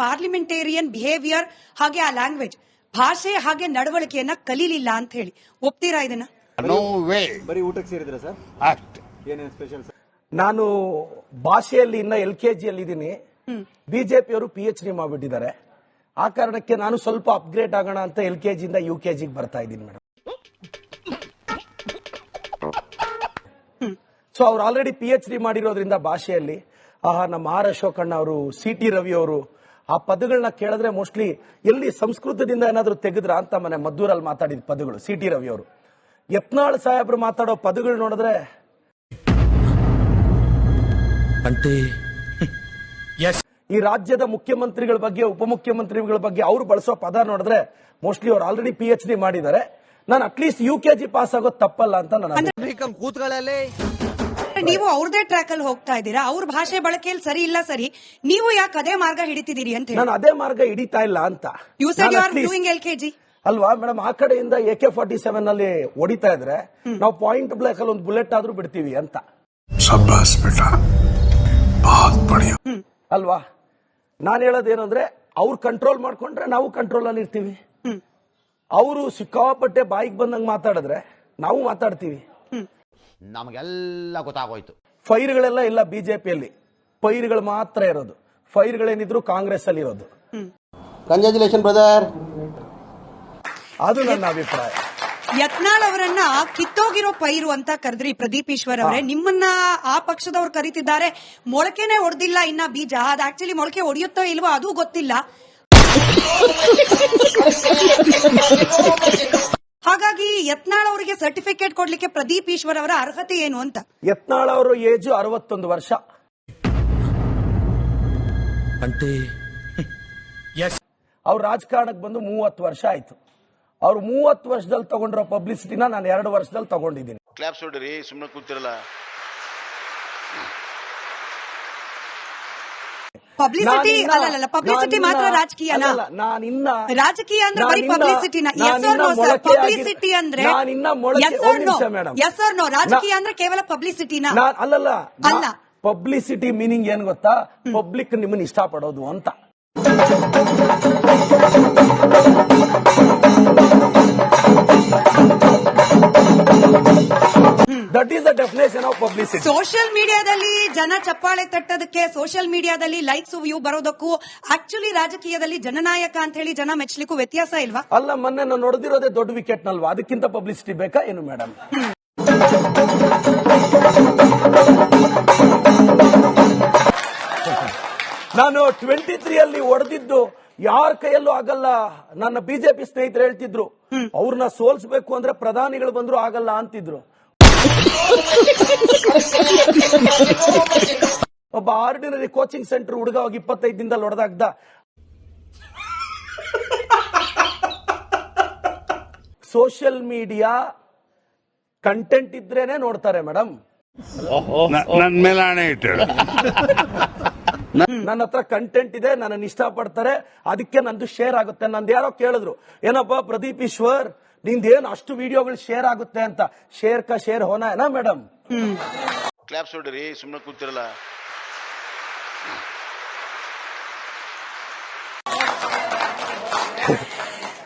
Parliamentarian behaviour ಹಾಗೆ ಆ language ಭಾಷೆ ಹಾಗೆ ನಡವಳಿಕೆಯನ್ನ ಕಲೀಲಿಲ್ಲ ಅಂತ ಹೇಳಿ. ಒಪ್ತೀರಾ ಇದನ್ನ? ನೋ ವೇ ಬರೀ ಊಟಕ್ಕೆ ಸೇರಿದ್ರ ಸರ್? ಅಷ್ಟ್. ಏನೇನು ಸ್ಪೆಷಲ್ ಸರ್? ನಾನು ಭಾಷೆಯಲ್ಲಿ ಇನ್ನ ಎಲ್ ಕೆ ಜಿಯಲ್ಲಿ ಇದ್ದೀನಿ. ಬಿಜೆಪಿಯವರು ಪಿ ಎಚ್ ಡಿ ಮಾಡಿಬಿಟ್ಟಿದ್ದಾರೆ. ಆ ಕಾರಣಕ್ಕೆ ನಾನು ಸ್ವಲ್ಪ ಅಪ್ಗ್ರೇಡ್ ಆಗೋಣ ಅಂತ ಎಲ್ ಕೆ ಜಿಯಿಂದ ಯು ಕೆ ಜಿಗೆ ಬರ್ತಾ ಇದ್ದೀನಿ ಮೇಡಮ್. ಸೊ ಅವ್ರು ಆಲ್ರೆಡಿ ಪಿ ಎಚ್ ಡಿ ಮಾಡಿರೋದ್ರಿಂದ ಭಾಷೆಯಲ್ಲಿ ಆಹಾ ನಮ್ಮ ಆರ್ ಅಶೋಕಣ್ಣ ಅವರು ಸಿ ಟಿ ರವಿ ಅವರು ಆ ಪದಗಳನ್ನ ಕೇಳಿದ್ರೆ ಮೋಸ್ಟ್ಲಿ ಎಲ್ಲಿ ಸಂಸ್ಕೃತದಿಂದ ಏನಾದರೂ ತೆಗೆದ್ರ ಅಂತ ಮನೆ ಮದ್ದೂರಲ್ಲಿ ಮಾತಾಡಿದ ಪದಗಳು ಸಿ ಟಿ ರವಿ ಅವರು. ಯತ್ನಾಳ್ ಸಾಹೇಬ್ರು ಮಾತಾಡೋ ಪದಗಳು ನೋಡಿದ್ರೆ ಈ ರಾಜ್ಯದ ಮುಖ್ಯಮಂತ್ರಿಗಳ ಬಗ್ಗೆ ಉಪಮುಖ್ಯಮಂತ್ರಿಗಳ ಬಗ್ಗೆ ಅವ್ರು ಬಳಸೋ ಪದ ನೋಡಿದ್ರೆ ಮೋಸ್ಟ್ಲಿ ಅವ್ರು ಆಲ್ರೆಡಿ ಪಿ ಎಚ್ ಡಿ ಮಾಡಿದ್ದಾರೆ. ನಾನು at least U K G pass ಆಗೋದು ತಪ್ಪಲ್ಲ ಅಂತ ನನ್ನ ಬಟ್ ನೀವು ಅವ್ರದೇ ಟ್ರ್ಯಾಕ್ ಅಲ್ಲಿ ಹೋಗ್ತಾ ಇದ್ದೀರಾ? ಅವ್ರ ಭಾಷೆ ಬಳಕೆಯಲ್ಲಿ ಸರಿ ಇಲ್ಲ ಸರಿ. ನೀವು ಯಾಕೆ ಅದೇ ಮಾರ್ಗ ಹಿಡಿತಿದ್ದೀರಿ ಅಂತ ನಾನು ಅದೇ ಮಾರ್ಗ ಹಿಡಿತಾ ಇಲ್ಲ ಅಂತ. You said are doing L K G ಅಲ್ವಾ ಮೇಡಮ್ ಆ ಕಡೆಯಿಂದ ಎ ಕೆ ಫಾರ್ಟಿ ಸೆವೆನ್ ಅಲ್ಲಿ ಹೊಡಿತಾ ಇದ್ರೆ ನಾವು ಪಾಯಿಂಟ್ ಬ್ಲಾಕ್ ಅಲ್ಲಿ ಒಂದು ಬುಲೆಟ್ ಆದ್ರೂ ಬಿಡ್ತೀವಿ ಅಂತ. ಅಲ್ವಾ? ನಾನು ಹೇಳೋದೇನಂದ್ರೆ ಅವ್ರು ಕಂಟ್ರೋಲ್ ಮಾಡ್ಕೊಂಡ್ರೆ ನಾವು ಕಂಟ್ರೋಲ್ ಅಲ್ಲಿ ಇರ್ತೀವಿ. ಅವರು ಸಿಕ್ಕಾಪಟ್ಟೆ ಬಾಯಿಗೆ ಬಂದಂಗೆ ಮಾತಾಡಿದ್ರೆ ನಾವು ಮಾತಾಡ್ತೀವಿ. ನಮಗೆಲ್ಲ ಗೊತ್ತಾಗೋಯ್ತು. ಫೈರ್ಗಳೆಲ್ಲ ಇಲ್ಲ ಬಿಜೆಪಿಯಲ್ಲಿ. ಫೈರ್ಗಳು ಮಾತ್ರ ಇರೋದು. ಫೈರ್ಗಳೇನಿದ್ರು ಕಾಂಗ್ರೆಸ್ ಅಲ್ಲಿ ಇರೋದು ಕಂಗ್ರಾಚುಲೇಷನ್ ಬ್ರದರ್ ಅದು ನನ್ನ ಅಭಿಪ್ರಾಯ. ಯತ್ನಾಳ್ ಅವರನ್ನ ಕಿತ್ತೋಗಿರೋ ಪೈರು ಅಂತ ಕರೆದ್ರಿ ಪ್ರದೀಪ್ ಈಶ್ವರ್ ಅವರೇ. ನಿಮ್ಮನ್ನ ಆ ಪಕ್ಷದವ್ರು ಕರೀತಿದ್ದಾರೆ. ಮೊಳಕೆನೆ ಹೊಡೆದಿಲ್ಲ ಇನ್ನ ಬೀಜ ಅದ್ ಆಕ್ಚುಲಿ ಮೊಳಕೆ ಹೊಡೆಯುತ್ತೋ ಇಲ್ವೋ ಅದು ಗೊತ್ತಿಲ್ಲ. ಹಾಗಾಗಿ ಯತ್ನಾಳ್ ಅವರಿಗೆ ಸರ್ಟಿಫಿಕೇಟ್ ಕೊಡ್ಲಿಕ್ಕೆ ಪ್ರದೀಪ್ ಈಶ್ವರ್ ಅವರ ಅರ್ಹತೆ ಏನು ಅಂತ? ಯತ್ನಾಳ್ ಅವರು ಏಜು ಅರವತ್ತೊಂದು ವರ್ಷ. అంటే ಅವ್ರು ರಾಜಕಾರಣಕ್ಕೆ ಬಂದು ಮೂವತ್ತು ವರ್ಷ ಆಯ್ತು. ಅವ್ರು ಮೂವತ್ತು ವರ್ಷದಲ್ಲಿ ತಗೊಂಡಿರೋ ಪಬ್ಲಿಸಿಟಿನ ನಾನು ಎರಡು ವರ್ಷದಲ್ಲಿ ತಗೊಂಡಿದ್ದೀನಿ. ಕ್ಲಾಪ್ಸ್ ಹೊಡಿರಿ ಸುಮ್ಮನೆ ಕೂತಿರಲ್ಲ. ಪಬ್ಲಿಸಿಟಿ ಅಲ್ಲ ಪಬ್ಲಿಸಿಟಿ ಮಾತ್ರ ರಾಜಕೀಯ ರಾಜಕೀಯ ಅಂದ್ರೆ ಬರೀ ಪಬ್ಲಿಸಿಟಿನ yes or no sir publicity ಅಂದ್ರೆ yes or no yes or no ರಾಜಕೀಯ ಅಂದ್ರೆ ಕೇವಲ ಪಬ್ಲಿಸಿಟಿನ ಅಲ್ಲ ಅಲ್ಲಲ್ಲ ಅಲ್ಲ. ಪಬ್ಲಿಸಿಟಿ ಮೀನಿಂಗ್ ಏನ್ ಗೊತ್ತಾ? ಪಬ್ಲಿಕ್ ನಿಮ್ಮನ್ನ ಇಷ್ಟಪಡೋದು ಅಂತ. That is the definition of publicity social ಮೀಡಿಯಾದಲ್ಲಿ ಜನ ಚಪ್ಪಾಳೆ ತಟ್ಟೋದಕ್ಕೆ ಸೋಷಿಯಲ್ ಮೀಡಿಯಾದಲ್ಲಿ ಲೈಕ್ಸ್ ವ್ಯೂ ಬರೋದಕ್ಕೂ ಆಕ್ಚುಲಿ ರಾಜಕೀಯದಲ್ಲಿ ಜನನಾಯಕ ಅಂತ ಹೇಳಿ ಜನ ಮೆಚ್ಚಲಿಕ್ಕೂ ವ್ಯತ್ಯಾಸ ಇಲ್ವಾ? ಅಲ್ಲ ಮೊನ್ನೆ ನಾನು ನೋಡಿದಿರೋದೇ ದೊಡ್ಡ ವಿಕೆಟ್ ನಲ್ವಾ? ಅದಕ್ಕಿಂತ ಪಬ್ಲಿಸಿಟಿ ಬೇಕಾ ಏನು ಮೇಡಮ್ ನಾನು ಟ್ವೆಂಟಿ ತ್ರೀ ಅಲ್ಲಿ ಹೊಡೆದಿದ್ದು ಯಾರ ಕೈಯಲ್ಲೂ ಆಗಲ್ಲ. ನನ್ನ ಬಿಜೆಪಿ ಸ್ನೇಹಿತರು ಹೇಳ್ತಿದ್ರು ಅವ್ರನ್ನ ಸೋಲ್ಸ್ಬೇಕು ಅಂದ್ರೆ ಪ್ರಧಾನಿಗಳು ಬಂದ್ರು ಆಗಲ್ಲ ಅಂತಿದ್ರು. ಒಬ್ಬ ಆರ್ಡಿನರಿ ಕೋಚಿಂಗ್ ಸೆಂಟರ್ ಹುಡುಗ ಹೋಗಿ ಇಪ್ಪತ್ತೈದು ದಿನದಲ್ಲಿ ಹೊಡೆದಾಗ್ದ ಸೋಷಿಯಲ್ ಮೀಡಿಯಾ ಕಂಟೆಂಟ್ ಇದ್ರೇನೆ ನೋಡ್ತಾರೆ ಮೇಡಮ್ ನನ್ನ ಮೇಲೆ ಹಣೆ ಇಟ್ಟಳು ನನ್ನ ಹತ್ರ ಕಂಟೆಂಟ್ ಇದೆ ನನ್ನನ್ನು ಇಷ್ಟಪಡ್ತಾರೆ ಅದಕ್ಕೆ ನಂದು ಶೇರ್ ಆಗುತ್ತೆ. ನಂದು ಯಾರೋ ಕೇಳಿದ್ರು ಏನಪ್ಪ ಪ್ರದೀಪ್ ಈಶ್ವರ್ ನಿಂದೇನು ಅಷ್ಟು ವಿಡಿಯೋಗಳು ಶೇರ್ ಆಗುತ್ತೆ ಅಂತ? ಶೇರ್ ಕ ಶೇರ್ ಹೋನ ಏನಾ ಮೇಡಮ್ ಕ್ಲಾಪ್ಸ್ ಹೊಡ್ರಿ ಸುಮ್ಮನೆ ಕೂತಿರಲ್ಲ.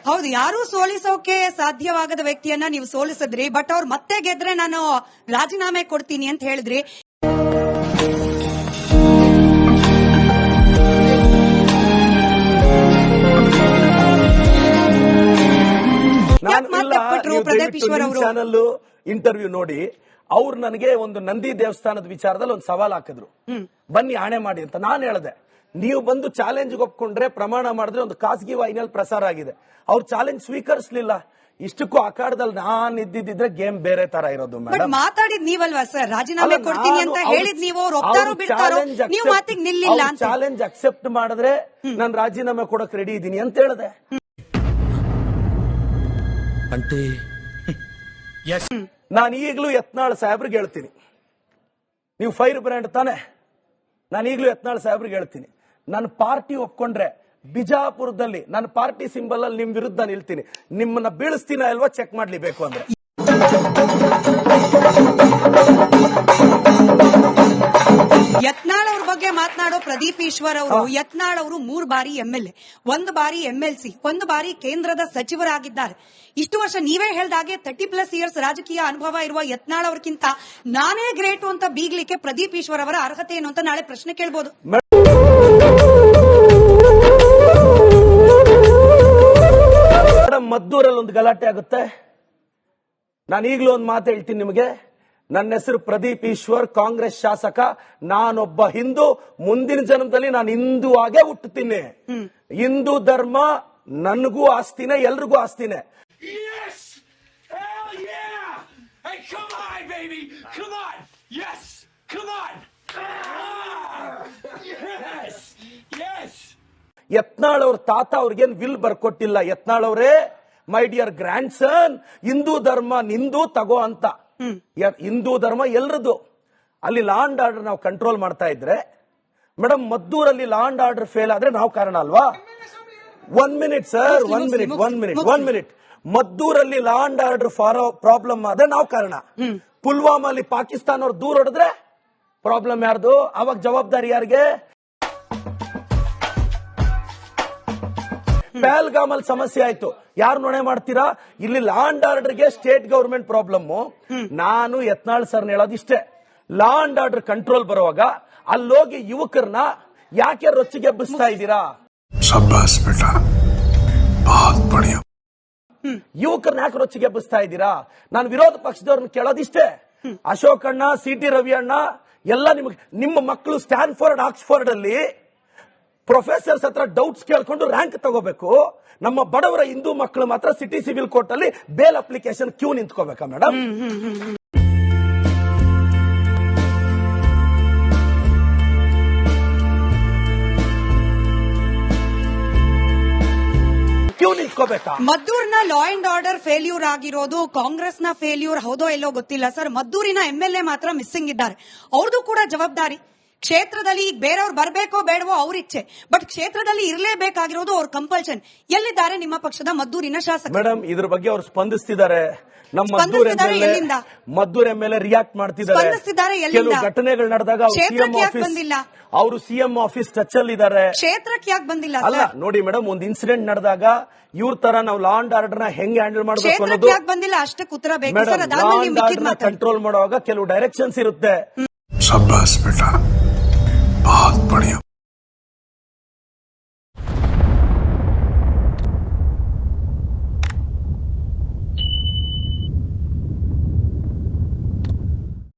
ಹೌದು ಯಾರು ಸೋಲಿಸೋಕೆ ಸಾಧ್ಯವಾಗದ ವ್ಯಕ್ತಿಯನ್ನ ನೀವು ಸೋಲಿಸಿದ್ರಿ ಬಟ್ ಅವ್ರು ಮತ್ತೆ ಗೆದ್ರೆ ನಾನು ರಾಜೀನಾಮೆ ಕೊಡ್ತೀನಿ ಅಂತ ಹೇಳಿದ್ರಿ. ಚಾನಲ್ ಇಂಟರ್ವ್ಯೂ ನೋಡಿ. ಅವ್ರು ನನಗೆ ಒಂದು ನಂದಿ ದೇವಸ್ಥಾನದ ವಿಚಾರದಲ್ಲಿ ಒಂದು ಸವಾಲ್ ಹಾಕಿದ್ರು. ಬನ್ನಿ ಆಣೆ ಮಾಡಿ ಅಂತ ನಾನು ಹೇಳಿದೆ. ನೀವು ಬಂದು ಚಾಲೆಂಜ್ ಒಪ್ಕೊಂಡ್ರೆ ಪ್ರಮಾಣ ಮಾಡಿದ್ರೆ ಒಂದು ಖಾಸಗಿ ವಾಹಿನಿಯಲ್ಲಿ ಪ್ರಸಾರ ಆಗಿದೆ. ಅವ್ರು ಚಾಲೆಂಜ್ ಸ್ವೀಕರಿಸಲಿಲ್ಲ. ಇಷ್ಟಕ್ಕೂ ಅಖಾಡದಲ್ಲಿ ನಾನ್ ಇದ್ದಿದ್ರೆ ಗೇಮ್ ಬೇರೆ ತರ ಇರೋದು ಮಾತಾಡಿದ್ ನೀವಲ್ವಾ ಸರ್? ರಾಜೀನಾಮೆ ಕೊಡ್ತೀನಿ ಅಂತ ಹೇಳಿದ್ ನೀವು ನೀವು ಮಾತಿಗೆ ನಿಲ್ಲಿಲ್ಲ ಚಾಲೆಂಜ್ ಅಕ್ಸೆಪ್ಟ್ ಮಾಡಿದ್ರೆ ನಾನು ರಾಜೀನಾಮೆ ಕೊಡಕ್ ರೆಡಿ ಇದ್ದೀನಿ ಅಂತ ಹೇಳಿದೆ. అంటే ನಾನು ಈಗಲೂ ಯತ್ನಾಳ್ ಸಾಹೇಬ್ರಿಗೆ ಹೇಳ್ತೀನಿ. ನೀವು ಫೈರ್ ಬ್ರ್ಯಾಂಡ್ ತಾನೆ? ನಾನು ಈಗಲೂ ಯತ್ನಾಳ್ ಸಾಹೇಬ್ರಿಗೆ ಹೇಳ್ತೀನಿ. ನನ್ನ ಪಾರ್ಟಿ ಒಪ್ಕೊಂಡ್ರೆ ಬಿಜಾಪುರದಲ್ಲಿ ನನ್ನ ಪಾರ್ಟಿ ಸಿಂಬಲ್ ಅಲ್ಲಿ ನಿಮ್ ವಿರುದ್ಧ ನಿಲ್ತೀನಿ. ನಿಮ್ಮನ್ನ ಬೀಳಿಸ್ತೀನ ಅಲ್ವಾ ಚೆಕ್ ಮಾಡ್ಲಿಬೇಕು ಅಂದ್ರೆ. ಈಶ್ವರ್ ಅವರು ಯತ್ನಾಳ್ ಅವರು ಮೂರು ಬಾರಿ ಎಂಎಲ್ಎ ಒಂದು ಬಾರಿ ಎಂಎಲ್ಸಿ ಎಲ್ ಸಿ ಒಂದು ಬಾರಿ ಕೇಂದ್ರದ ಸಚಿವರಾಗಿದ್ದಾರೆ. ಇಷ್ಟು ವರ್ಷ ನೀವೇ ಹೇಳ್ದಾಗೆ ತರ್ಟಿ ಪ್ಲಸ್ ಇಯರ್ಸ್ ರಾಜಕೀಯ ಅನುಭವ ಇರುವ ಯತ್ನಾಳ್ ಅವ್ರಕ್ಕಿಂತ ನಾನೇ ಗ್ರೇಟು ಅಂತ ಬೀಗ್ಲಿಕ್ಕೆ ಪ್ರದೀಪ್ ಈಶ್ವರ್ ಅವರ ಅರ್ಹತೆ ಏನು ಅಂತ ನಾಳೆ ಪ್ರಶ್ನೆ ಕೇಳ್ಬೋದು. ಮೇಡಮ್ ಮದ್ದೂರಲ್ಲಿ ಒಂದು ಗಲಾಟೆ ಆಗುತ್ತೆ. ನಾನು ಈಗಲೂ ಒಂದು ಮಾತು ಹೇಳ್ತೀನಿ ನಿಮಗೆ. ನನ್ನ ಹೆಸರು ಪ್ರದೀಪ್ ಈಶ್ವರ್ ಕಾಂಗ್ರೆಸ್ ಶಾಸಕ. ನಾನೊಬ್ಬ ಹಿಂದೂ. ಮುಂದಿನ ಜನ್ಮದಲ್ಲಿ ನಾನು ಹಿಂದೂ ಆಗೇ ಹುಟ್ಟುತ್ತೀನಿ. ಹಿಂದೂ ಧರ್ಮ ನನಗೂ ಆಸ್ತಿನೇ ಎಲ್ರಿಗೂ ಆಸ್ತಿನೇ! Ah! ಯತ್ನಾಳ್ ಅವ್ರ ತಾತ ಅವ್ರಿಗೇನ್ ವಿಲ್ ಬರ್ಕೊಟ್ಟಿಲ್ಲ. ಯತ್ನಾಳ್ ಅವರೇ my dear grand son Hindu ಧರ್ಮ ನಿಂದು ತಗೋ ಅಂತ. ಹಿಂದೂ ಧರ್ಮ ಎಲ್ರದ್ದು. ಅಲ್ಲಿ ಲಾ ಅಂಡ್ ಆರ್ಡರ್ ನಾವು ಕಂಟ್ರೋಲ್ ಮಾಡ್ತಾ ಇದ್ರೆ ಮೇಡಮ್ ಮದ್ದೂರಲ್ಲಿ ಲಾ ಅಂಡ್ ಆರ್ಡರ್ ಫೇಲ್ ಆದ್ರೆ ನಾವು ಕಾರಣ ಅಲ್ವಾ? One minute sir one minute one minute. One minute ಮದ್ದೂರಲ್ಲಿ law and order ಫಾರೋ ಪ್ರಾಬ್ಲಮ್ ಆದ್ರೆ ನಾವು ಕಾರಣ. ಪುಲ್ವಾಮಾ ಅಲ್ಲಿ ಪಾಕಿಸ್ತಾನ ಅವ್ರು ದೂರ ಹೊಡೆದ್ರೆ ಪ್ರಾಬ್ಲಮ್ ಯಾರ್ದು? ಅವಾಗ ಜವಾಬ್ದಾರಿ ಯಾರಿಗೆ? ಪಹಲ್ಗಾಮ್ ಅಲ್ಲಿ ಸಮಸ್ಯೆ ಆಯ್ತು. ಯಾರು ನೊಣೆ ಮಾಡ್ತೀರಾ? ಇಲ್ಲಿ land order state government problem ನಾನು ಯತ್ನಾಳ್ ಸರ್ನ ಹೇಳೋದಿಷ್ಟೇ ಲ್ಯಾಂಡ್ ಆರ್ಡರ್ ಕಂಟ್ರೋಲ್ ಬರುವಾಗ ಅಲ್ಲೋಗಿ ಯುವಕರನ್ನ ಯಾಕೆ ರೊಚ್ಚಿಗೆ ಎಬ್ಬಿಸ್ತಾ ಇದ್ದೀರಾ? ಯುವಕರನ್ನ ಯಾಕೆ ರೊಚ್ಚಿಗೆ ಎಬ್ಬಿಸ್ತಾ ಇದ್ದೀರಾ? ನಾನು ವಿರೋಧ ಪಕ್ಷದವ್ರನ್ನ ಕೇಳೋದಿಷ್ಟೇ ಅಶೋಕ್ ಅಣ್ಣ ಸಿ ಟಿ ರವಿ ಅಣ್ಣ ಎಲ್ಲ ನಿಮ್ಗೆ ನಿಮ್ಮ ಮಕ್ಕಳು ಸ್ಟ್ಯಾನ್ಫೋರ್ಡ್ ಆಕ್ಸ್ಫೋರ್ಡ್ ಅಲ್ಲಿ ಪ್ರೊಫೆಸರ್ಸ್ ಹತ್ರ ಡೌಟ್ಸ್ ಕೇಳ್ಕೊಂಡು ರ್ಯಾಂಕ್ ತಗೋಬೇಕು. ನಮ್ಮ ಬಡವರ ಹಿಂದೂ ಮಕ್ಕಳು ಮಾತ್ರ ಸಿಟಿ ಸಿವಿಲ್ ಕೋರ್ಟ್ ಅಲ್ಲಿ ಬೇಲ್ ಅಪ್ಲಿಕೇಶನ್ ಕ್ಯೂ ನಿಂತ್ಕೋಬೇಕಾ ಮೇಡಮ್ ಮದ್ದೂರ್ನ ಲಾ ಅಂಡ್ ಆರ್ಡರ್ ಫೇಲ್ಯೂರ್ ಆಗಿರೋದು ಕಾಂಗ್ರೆಸ್ನ ಫೇಲ್ಯೂರ್ ಹೌದೋ ಎಲ್ಲೋ ಗೊತ್ತಿಲ್ಲ ಸರ್. ಮದ್ದೂರಿನ ಎಂಎಲ್ಎ ಎ ಮಾತ್ರ ಮಿಸ್ಸಿಂಗ್ ಇದ್ದಾರೆ. ಅವ್ರದ್ದು ಕೂಡ ಜವಾಬ್ದಾರಿ. ಕ್ಷೇತ್ರದಲ್ಲಿ ಈಗ ಬೇರೆಯವ್ರು ಬರ್ಬೇಕೋ ಬೇಡವೋ ಅವ್ರ ಇಚ್ಛೆ ಬಟ್ ಕ್ಷೇತ್ರದಲ್ಲಿ ಇರಲೇಬೇಕಾಗಿರೋದು ಅವ್ರ ಕಂಪಲ್ಷನ್ ಎಲ್ಲಿದ್ದಾರೆ ನಿಮ್ಮ ಪಕ್ಷದ ಮದ್ದೂರಿನ ಶಾಸಕ ಮೇಡಮ್ ಇದ್ರ ಬಗ್ಗೆ ಅವ್ರು ಸ್ಪಂದಿಸ್ತಿದ್ದಾರೆ ನಮ್ಮ ಮದ್ದೂರ್ ಎಂ ಸ್ಪಂದಿಸ್ತಿದ್ದಾರೆ ಎಲ್ಲಿಂದ? ಮದ್ದೂರ್ ಎಂ ಎಲ್ ರಿಯಾಕ್ಟ್ ಮಾಡ್ತಿದ್ದಾರೆ ಸ್ಪಂದಿಸ್ತಿದ್ದಾರೆ ಎಲ್ಲಿಂದ? ಕೆಲವು ಘಟನೆಗಳು ನಡೆದಾಗ ಅವರು ಸಿಎಂ ಕ್ಷೇತ್ರಕ್ಕೆ ಯಾಕ್ ಆಫೀಸ್ ಬಂದಿಲ್ಲ? ಅವರು ಸಿಎಂ ಆಫೀಸ್ ಟಚ್ ಅಲ್ಲಿ ಇದ್ದಾರೆ ಕ್ಷೇತ್ರಕ್ಕೆ ಯಾಕೆ ಬಂದಿಲ್ಲ ಅಲ್ಲ ಸರ್ ನೋಡಿ ಮೇಡಮ್ ಒಂದು ಇನ್ಸಿಡೆಂಟ್ ನಡೆದಾಗ ಇವ್ರ ತರ ನಾವು ಲಾ ಅಂಡ್ ಆರ್ಡರ್ ನ ಹೆಂಗ್ ಹ್ಯಾಂಡಲ್ ಮಾಡಬೇಕು ಕ್ಷೇತ್ರಕ್ಕೆ ಅನ್ನೋದು ಯಾಕೆ ಬಂದಿಲ್ಲ ಅಷ್ಟಕ್ಕೆ ಉತ್ತರ ಬೇಕು ಮೇಡಮ್ ಸರ್ ಲಾ ಅದಾದ್ಮೇಲೆ ನೀವು ಅಂಡ್ ಮಿಕ್ಕಿದ್ ಆರ್ಡರ್ ಮಾತಾಡಿ ಕಂಟ್ರೋಲ್ ಮಾಡುವಾಗ ಕೆಲವು ಡೈರೆಕ್ಷನ್ಸ್ ಇರುತ್ತೆ शाबाश बेटा താല്പര്യം